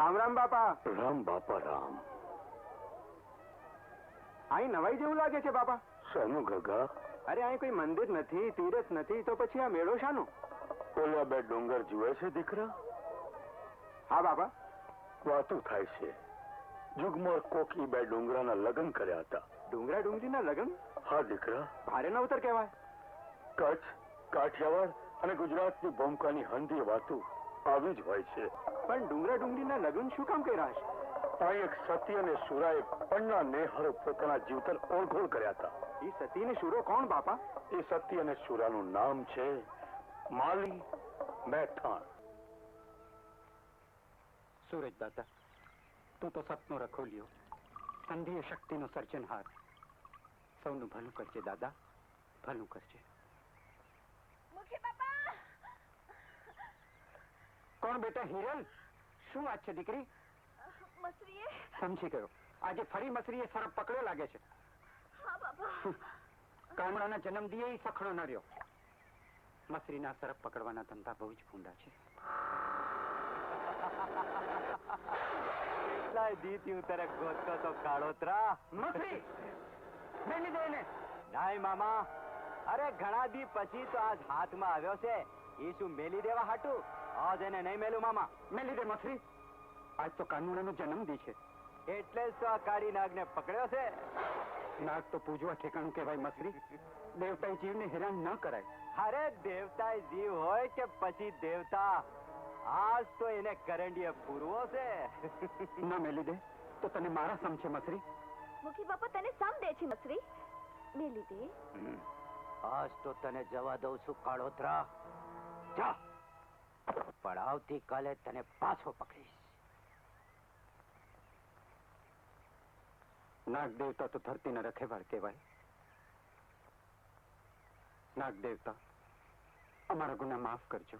રામ રામ બાપા. રામ બાપા રામ. અહીં નવાઈ જેવું લાગે છે બાપા. શાનું ગગા? અરે અહીં કોઈ મંદિર નથી તીરથ નથી તો પછી આ મેળો શાનો? ઓલા બે ડુંગર જુએ છે દીકરા? હા બાપા. વાતું થાય છે. જુગમોર કોકી બે ડુંગરાના લગ્ન કર્યા હતા. ડુંગરા ડુંગરીના લગ્ન? હા દીકરા. ભારે નવતર કહેવાય. કચ્છ કાઠિયાવાડ અને ગુજરાતની ભૂમકાની હંધી વાતું. આવી જ હોય છે. પણ ડુંગરા ડુંગરીના લગ્ન શું કામ કર્યા હશે? ત્યાં એક સતી અને સુરાએ પણના નેહર પોતાના જીવતર ઓળખોળ કર્યા હતા. એ સતી અને સુરો કોણ બાપા? એ સતી અને સુરાનું નામ છે માલી મેઠાણ. સૂરજ દાદા તું તો સતનો રખોલ્યો સંધિય શક્તિનો સર્જનહાર. સૌનું ભલું કરજે દાદા ભલું કરજે. મુખી બાપા કોણ બેટા હિરલ? શું વાત છે દીકરી? મસરીએ? સમજી ગયો. આજે ફરી મસરીએ સરપ પકડ્યો લાગે છે. હા કામડાના જન્મ દિયે સખડો ન રહ્યો. મસરીના સરપ પકડવાના ધંધા બહુ જ ભૂંડા છે. કેટલાય દીતી હું તારે ગોતતો તો કાળોતરા. મસરી! મેલી દે એને. નાય મામા. અરે ઘણા દી પછી તો આજ હાથમાં આવ્યો છે. એ શું મેલી દેવા હાટું. આજ એને નહીં મેલું મામા. મેં લીધે મથરી આજ તો કાનુડાનો જન્મ દી છે. એટલે જ તો આ કાળી નાગને પકડ્યો છે. નાગ તો પૂજવા ઠેકાણું કહેવાય મથરી દેવતાએ જીવને હેરાન ન કરાય. અરે દેવતાએ જીવ હોય કે પછી દેવતા આજ તો એને કરંડીએ પૂરવો છે. ન મેલી દે તો તને મારા સમ છે મસરી મુખી બાપા તને સમ દે છે મથરી મેલી દે આજ તો તને જવા દઉં છું કાળોતરા. જા. પણ આવતીકાલે તને પાછો પકડીશ. નાગ દેવતા તો ધરતીના રખેવાળ કહેવાય. નાગ દેવતા અમારા ગુના માફ કરજો.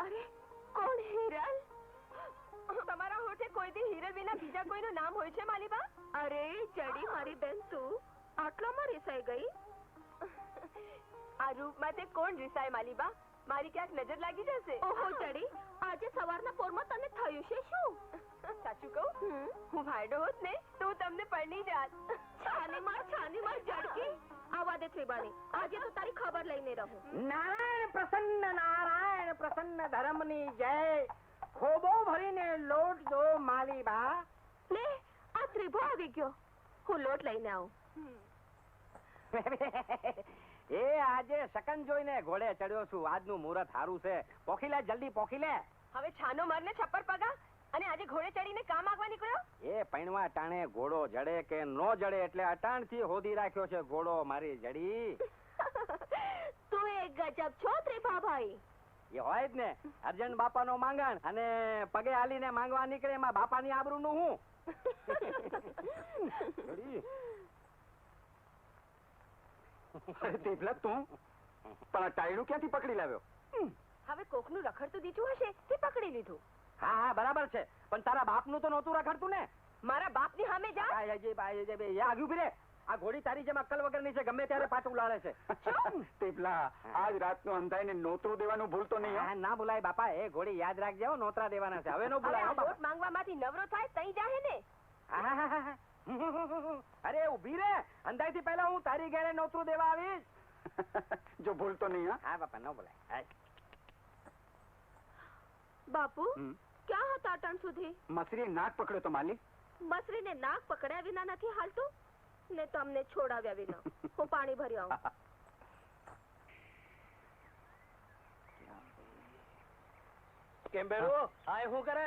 અરે કોણ હિરલ? તમારા હોઠે કોઈ દી હિરલ વિના બીજા કોઈનું નામ હોય છે માલીબા? અરે જડી મારી બેન તું. આટલામાં રિસાઈ ગઈ? આ રૂપમાં તે કોણ રિસાય માલીબા? મારી ક્યાંક નજર લાગી જશે. ઓહો ચડી. આજે સવારના પોરમાં તને થયું છે શું? સાચું કહું? હું ભાઈડો હોત ને તો હું તમને પરણી જાત. છાની માર છાની માર જડકી આવા દે ત્રિબાણી આજે તો તારી ખબર લઈને રહું. નારાયણ પ્રસન્ન નારાયણ પ્રસન્ન ધર્મની જય. ખોબો ભરીને લોટ દો માલીબા. લે આ ત્રિભો આવી ગયો. હું લોટ લઈને આવું. એ આજે શકન જોઈને ઘોડે ચડ્યો છું. આજનું મુહૂર્ત સારું છે. પોખી લે જલ્દી પોખી લે હવે છાનો મારને છપ્પર પગા? અને આજે ઘોડે ચડીને કામ આગવા નીકળ્યો? એ પૈણવા ટાણે ઘોડો જડે કે નો જડે એટલે અટાણથી હોદી રાખ્યો છે ઘોડો મારી જડી. તું એક ગજબ છો ત્રિભા ભાઈ એ હોય જ ને. અર્જન બાપાનો માંગણ અને પગે હાલીને માંગવા નીકળે એમાં બાપાની આબરૂ નું હું. અરે તું પણ આ ટાયડું ક્યાંથી પકડી લાવ્યો? હવે કોકનું રખડતું દીધું હશે તે પકડી લીધું. હા હા બરાબર છે. પણ તારા બાપનું તો નહોતું રખડતું ને? મારા બાપની સામે જા. આ એ જે- આ ઘોડી તારી જેમ અક્કલ વગરની છે ગમે ત્યારે પાછું લાળે છે. દેવલા આજ રાતનું અંધાઈને નોતરું દેવાનું ભૂલતો નહીં. ના ભૂલાય બાપા. એ ઘોડી યાદ રાખજે નોતરા દેવાના છે. હવે નો ભૂલાય માંગવામાંથી નવરો થાય તઈ જાહે ને. હા, હા, હા. અરે ઊભી રે. અંદાજથી પહેલા હું તારી ઘેરે નોતરું દેવા આવીશ. જો ભૂલતો નહીં હા. હા બાપા ન બોલાય. બાપુ ક્યાં હતા અટણ સુધી? મસરી નાક પકડ્યો તો માલી મસરીને નાક પકડ્યા વિના નથી હાલતું? ને તમને છોડાવ્યા વિના. હું પાણી ભરી આવું. કેમ બેરું? આય હું કરે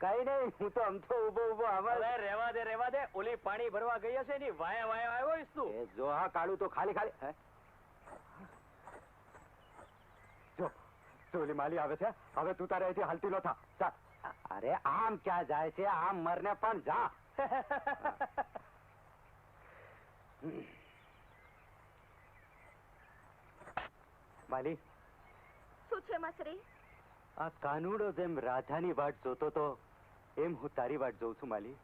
કઈ નહીં હું તો આમ તો ઊભો ઊભો હવે આમાં રેવા દે રેવા દે. ઓલી પાણી ભરવા ગઈ હશે ની વાયા વાયા આવ્યો ઈસ તું. એ જો હા કાળું તો ખાલી ખાલી. જો જો ઓલી માલી આવે છે હવે તું તારે અહીંથી હાલતી નો થા. ચાલ અરે આમ ક્યાં જાય છે? આમ મરને પણ જા. માલી? શું છે મસરી? આ કાનુડો જેમ રાજાની વાટ જોતો તો એમ હું તારી વાટ જોઉં છું માલી.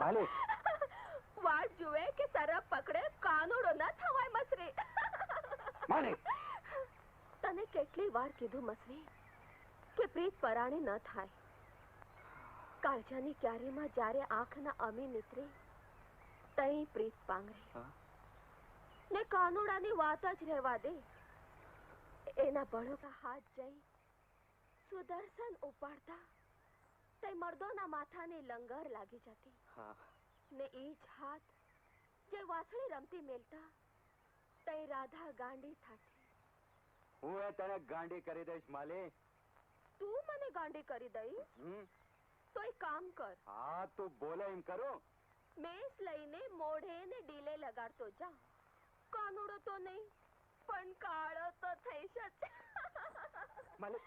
માલી. વાટ જુએ કે સરપ પકડે કાનુડો ના થવાય મસરી. માલી. તને કેટલી વાર કીધું મસરી કે પ્રીત પરાણે ન થાય. કાળજાની ક્યારીમાં જ્યારે આંખના અમી નીતરે તઈ પ્રીત પાંગરે? ને કાનુડાની વાત જ રહેવા દે. એના બળોકા હાથ જઈ સુદર્શન ઉપાડતા તે મર્દોના માથાને લંગર લાગી જતી. ને એ જ હાથ જે વાસળી રમતી મેલતા તે રાધા ગાંડી થાતી. હું એ તને ગાંડી કરી દઈશ માલી. તું મને ગાંડી કરી દઈશ? તો એક કામ કર. હા તું બોલે એમ કરો. મેસ લઈને મોઢે ને ડીલે લગાડતો જા. કાનુડો તો નહીં. પણ કાળો તો થઈ શકે માલિક.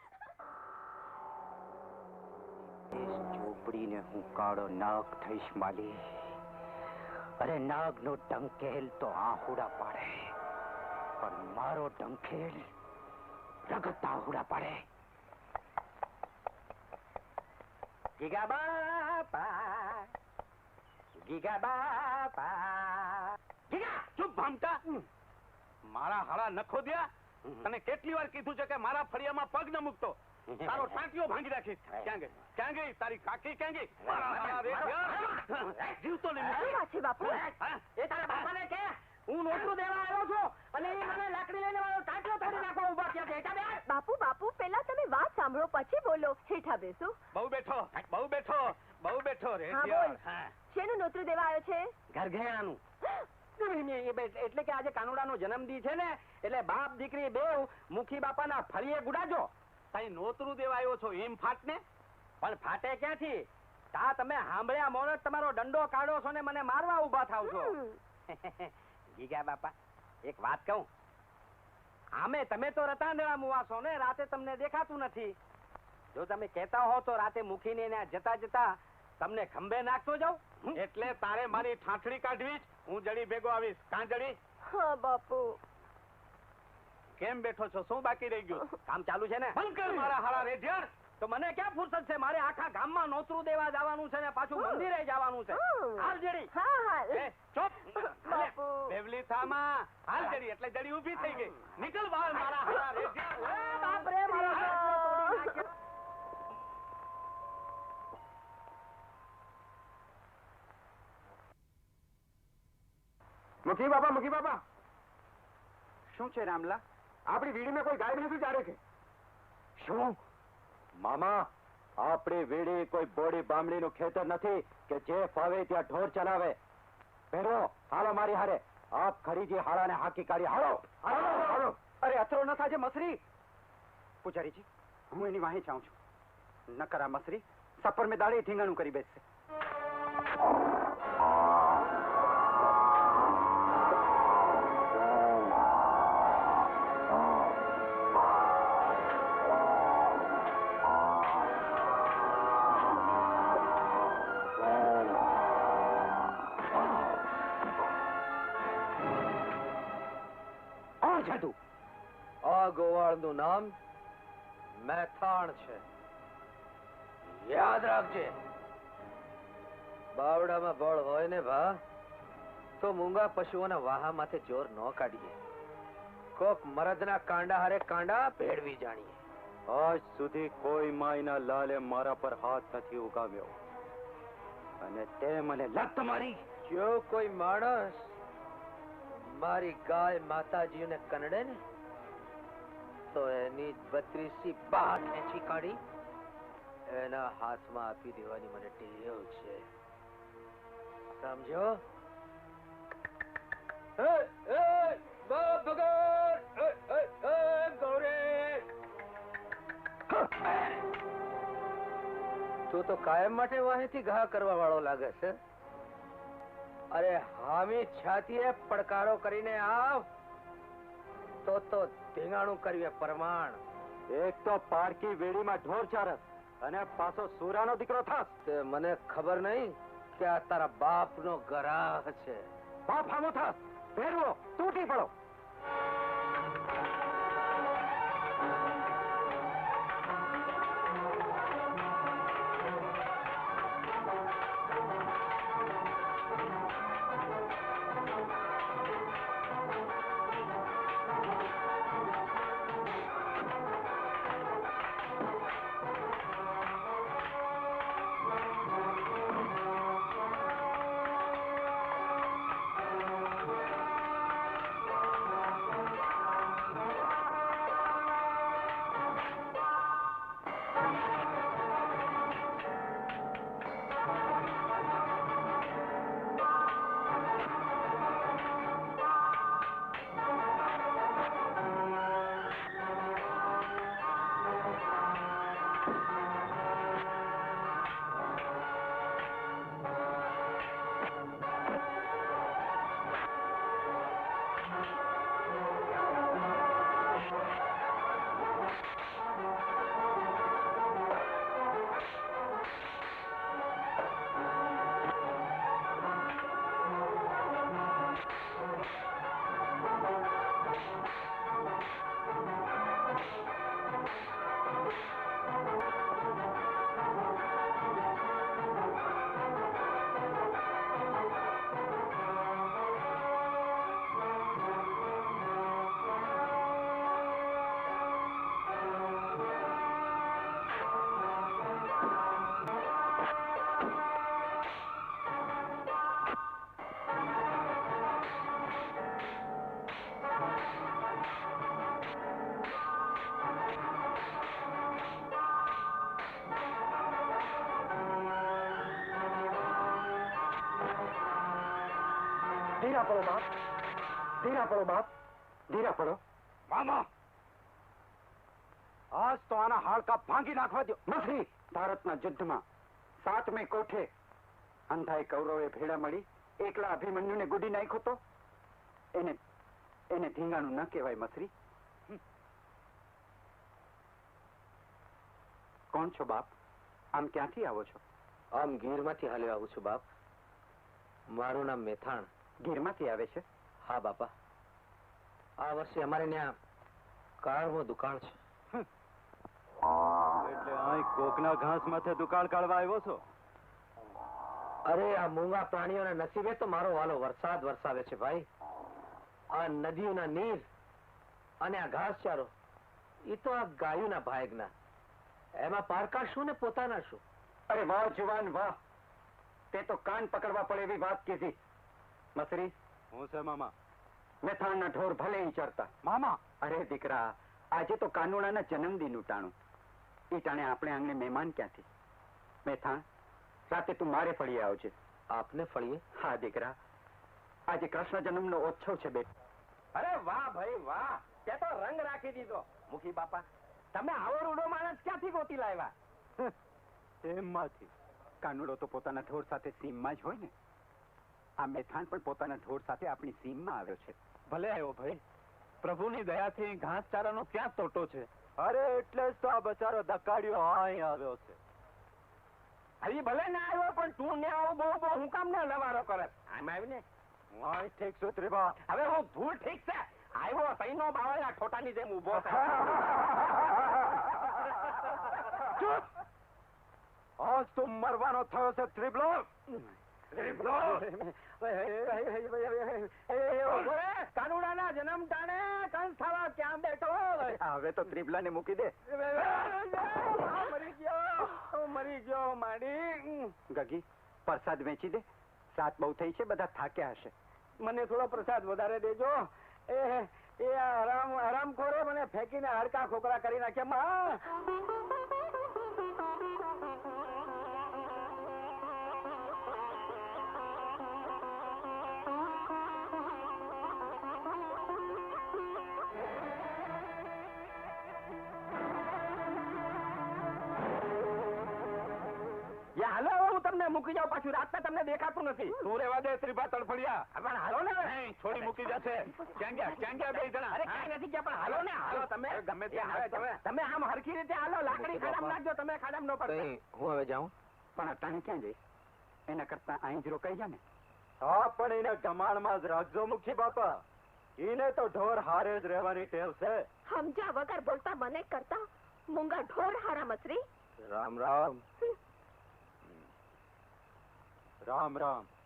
હું કાળો નાગ થઈશ માલી અરે નાગનો ડંકેલ તો આહુડા પાડે. પણ મારો ડંખેલ રગત આહુડા પાડે. ગીગા બાપા ગીગા બાપા ગીગા ચૂપ ભામટા મારા હાળા નખો દયા? તને કેટલી વાર કીધું છે કે મારા ફળિયામાં પગ ન મૂકતો? તારો ટાંટીઓ ભાંગી રાખી ક્યાં ગઈ? ક્યાં ગઈ? તારી કાકી ક્યાં ગઈ? જીવતો નહીં બાપુ? એ તારા બાપાને કે હું નોટું દેવા આવ્યો છું અને એ મને લાકડી લઈને મારો ટાંટીઓ તોડી નાખવા ઊભા થયા છે. હેઠા બેસ. બાપુ બાપુ પેલા તમે વાત સાંભળો પછી બોલો. હેઠા બેસો. બહુ બેઠો બહુ બેઠો બહુ બેઠો રે હા, બોલ. શેનું નોતરું દેવા આવ્યો છે? ઘરઘેરાનું એ બે- એટલે કે આજે કાનુડાનો જન્મદી છે ને એટલે બાપ દીકરી બેવ મુખી બાપાના ફળીએ ગુડાજો. તઈ નોતરું દેવા આવ્યો છો એમ ફાટને? પણ ફાટે ક્યાંથી? તા તમે સાંભળ્યા મોર તમારો દંડો કાઢો છો ને મને મારવા ઊભા થાવ છો. ગીગા બાપા એક વાત કહું. આમે તમે તો રતાંદળા મુવાસો ને રાતે તમને દેખાતું નથી. જો તમે કહેતા હો તો રાતે મૂકીને જતા જતા તમને ખંભે નાખતો જાઉં. એટલે તારે મારી ઠાઠડી કાઢવી જ. હું જડી ભેગો આવીશ. કાં જડી? હા બાપુ. કેમ બેઠો છો? શું બાકી રહી ગયું? કામ ચાલુ છે ને? બંધ મારા હારા રેઢિયાર તો મને ક્યાં ફુરસત છે? મારે આખા ગામમાં નોતરું દેવા જવાનું છે ને પાછું મંદિરે જવાનું છે. હાલ જડી. હા હા ચોપ. બાપુ. બેવલી થામાં હાલ જડી એટલે જડી ઊભી થઈ ગઈ. નીકળ બહાર મારા હારા રેઢિયાર બાપ રે મારો ટાંટિયો તોડી નાખ્યો. મુખી બાબા મુખી બાબા શું છે રામલા? આપણી વીડીમાં કોઈ ગાય ભેંસું ચારે છે. શું? મામા આપણે વીડી કોઈ બોડી બામણીનું ખેતર નથી કે જે ફાવે ત્યાં ઢોર ચલાવે. ભેરો હાલો મારી હારે. આપ ખરીજી હાળાને હાકી કાઢી હાલો. હાલો હાલો અરે અથરો ન થાજે મસરી. પૂજારીજી હું એની વાહી જાઉં છું. ન કરા મસરી સફર મેં દાડે ઠીંગાણું કરી બેસશે. કોણ છે તું આ ગોવાળનું નામ મેથાણ છે. યાદ રાખજે. બાવડામાં બળ હોય ને ભા તો મૂંગા પશુઓના વાહામાંથી જોર ન કાઢીએ. કોક મરદના કાંડા હારે કાંડા ભેળવી જાણીએ. આજ સુધી કોઈ માયના લાલે મારા પર હાથ નથી ઉગાવ્યો. અને તે મને લત મારી. જો કોઈ માણસ મારી ગાય માતાજીને કનડે ને, તો એની બત્રીસી બહાર ખેંચી કાઢી એના હાથમાં આપી દેવાની મને ટેવ છે. સમજો! તું તો કાયમ માટે વાહીથી ઘા કરવા વાળો લાગે છે. અરે હામી છાતીએ પડકારો કરીને આવ. તો તો ધીંગાણું કરીએ પ્રમાણ. એક તો પારકી વેડીમાં ઢોર ચારસ અને પાછો સુરાનો દીકરો થાસ. તે મને ખબર નહીં કે આ તારા બાપનો ગરાહ છે. બાપ હામો થાસ. ભેરવો તૂટી પડો. ધીરા પડો બાપ. ધીરા પડો બાપ. ધીરા પડો. મામા! આજ તો આના હાડકા ભાંગી નાખવા દો નથી. ભારતના યુદ્ધમાં સાતમે કોઠે અંધાઈ કૌરવે ભેડા મળી એકલા અભિમન્યુને ગુડી નાખ્યો તો? એને એને ધીંગાણું ન કહેવાય મસરી. કોણ છો બાપ? આમ ક્યાંથી આવો છો? આમ ગીરમાંથી હાલ્યો આવું છું બાપ. મારું નામ મેથાણ. ગીરમાંથી આવે છે? હા બાપા. આ વર્ષે અમારે ત્યાં કાળમાં દુકાળ છે. એટલે અહીં કોકના ઘાસ માથે દુકાળ કાઢવા આવ્યો છો? અરે આ મૂંગા પ્રાણીઓના નસીબે તો મારો વાલો વરસાદ વરસાવે છે ભાઈ. આ નદીઓના નીર અને આ ઘાસચારો એ તો આ ગાયોના ભાગના. એમાં પારકા શું ને પોતાના શું? અરે વાહ જુવાન વાહ. તે તો કાન પકડવા પડે એવી વાત કીધી. મસરી? હું છે મામા. મેથાણના ઢોર ભલે ઈ ચરતા. મામા! અરે દીકરા આજે તો કાનુડાના જન્મદિન ઉટાણું. એ ટાણે આપણે આંગણે મહેમાન ક્યાંથી? મેથાણ રાતે તું મારે ફળીએ આવજે. આપને ફળીએ? હા દીકરા. આજે કૃષ્ણ જન્મનો ઓછો છે બે અરે વાહ ભાઈ વાહ! તે તો રંગ રાખી દીધો. મુખી બાપા તમે આવો રૂડો માણસ ક્યાંથી ગોતી લાવ્યા? એમમાંથી કાનુડો તો પોતાના ઢોર સાથે સીમમાં જ હોય ને. આ મેથાન પણ પોતાના ઢોર સાથે આપણી સીમમાં આવ્યો છે. ભલે આવ્યો ભાઈ પ્રભુની દયાથી ઘાસચારાનો ક્યાં તોટો છે? અરે એટલે જ તો આ બચારો ધકાડ્યો અહીં આવ્યો છે. હજી ભલે ના આવ્યો પણ તું ને આવો બહુ બહુ હું કામ ને લવારો કરે? આમ આવીને? ને ઠીક છું ત્રિભા. હવે હું ભૂલ ઠીક છે. આવ્યો તઈનો બાવળના ઠોટાની જેમ ઊભો છે. ચૂપ. આજ તો મરવાનો થયો છે ત્રિબલો કાનુડાના જન્મ ટાણે કંસ થવા ક્યાં બેઠો હવે તો ત્રિબલાને મૂકી દે. મરી ગયો મરી ગયો માડી. ગગી પ્રસાદ વેચી દે. સાત બહુ થઈ છે બધા થાક્યા હશે. મને થોડો પ્રસાદ વધારે દેજો. એ એ આરામ હરામ હરામખોરે મને ફેંકીને હડકા ખોકરા કરી નાખ્યા. તમને મૂકી જાવ પાછું. રાતના તમને દેખાતું નથી. તું રેવા દે ત્રિભા તડફડિયા. પણ હાલો ને છોડી મૂકી જશે. ક્યાં ગયા? ક્યાં ગયા બે જણા? અરે કાંઈ નથી ગયા પણ હાલો ને હાલો. તમે ગમે તે એ તમે. તમે આમ હરખી રીતે હાલો લાકડી ખાડામ નાખજો તમે ખાડામ ન પડે હું હવે જાઉં? પણ અટાણે ક્યાં જઈ? એના કરતા અહીં જ રોકાઈ જા ને. હા પણ એને જમાણમાં જ રાખજો મુખી બાપા. એને તો ઢોર હારે જ રહેવાની ટેવ છે. સમજ્યા વગર બોલતા મને કરતા મૂંગા ઢોર હારા મસરી રામ રામ. રામ રામ.